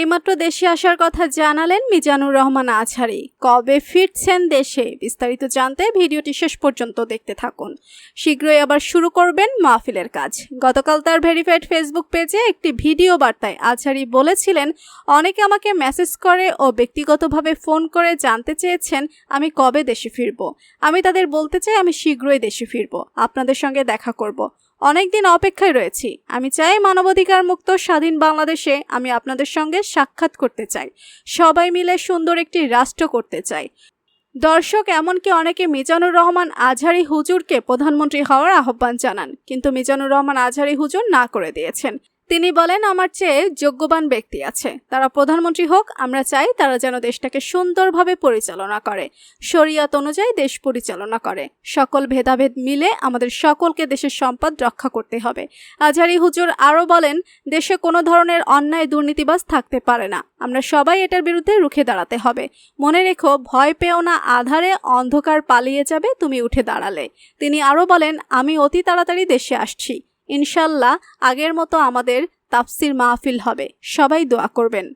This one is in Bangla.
এইমাত্র দেশে আসার কথা জানালেন মিজানুর রহমান আছারি। কবে ফিরছেন দেশে? বিস্তারিত জানতে ভিডিওটি শেষ পর্যন্ত দেখতে থাকুন। শীঘ্রই আবার শুরু করবেন মাহফিলের কাজ। গতকাল তার ভেরিফাইড ফেসবুক পেজে একটি ভিডিও বার্তায় আছারি বলেছিলেন, অনেকে আমাকে মেসেজ করে ও ব্যক্তিগতভাবে ফোন করে জানতে চেয়েছেন, আমি কবে দেশে ফিরব? আমি তাদের বলতে চাই আমি শীঘ্রই দেশে ফিরব। আপনাদের সঙ্গে দেখা করব। অনেকদিন অপেক্ষায় রয়েছি। আমি চাই মানবাধিকার মুক্ত স্বাধীন বাংলাদেশে আমি আপনাদের সঙ্গে সাক্ষাৎ করতে চাই। সবাই মিলে সুন্দর একটি রাষ্ট্র করতে চাই। দর্শক, এমনকি অনেকে মিজানুর রহমান আজহারি হুজুরকে প্রধানমন্ত্রী হওয়ার আহ্বান জানান, কিন্তু মিজানুর রহমান আজহারি হুজুর না করে দিয়েছেন। তিনি বলেন, আমার চেয়ে যোগ্যবান ব্যক্তি আছে। তারা প্রধানমন্ত্রী হোক, আমরা চাই তারা যেন দেশটাকে সুন্দরভাবে পরিচালনা করে। শরিয়াত অনুযায়ী দেশ পরিচালনা করে। সকল ভেদাভেদ মিলে আমাদের সকলকে দেশের সম্পদ রক্ষা করতে হবে। আজহারি হুজুর আরও বলেন, দেশে কোনো ধরনের অন্যায় দুর্নীতিবাজ থাকতে পারে না। আমরা সবাই এটার বিরুদ্ধে রুখে দাঁড়াতে হবে। মনে রেখো, ভয় পেও না, আধারে অন্ধকার পালিয়ে যাবে, তুমি উঠে দাঁড়ালে। তিনি আরও বলেন, আমি অতি তাড়াতাড়ি দেশে আসছি। ইনশাল্লাহ আগের মতো আমাদের তাফসির মাহফিল হবে। সবাই দোয়া করবেন।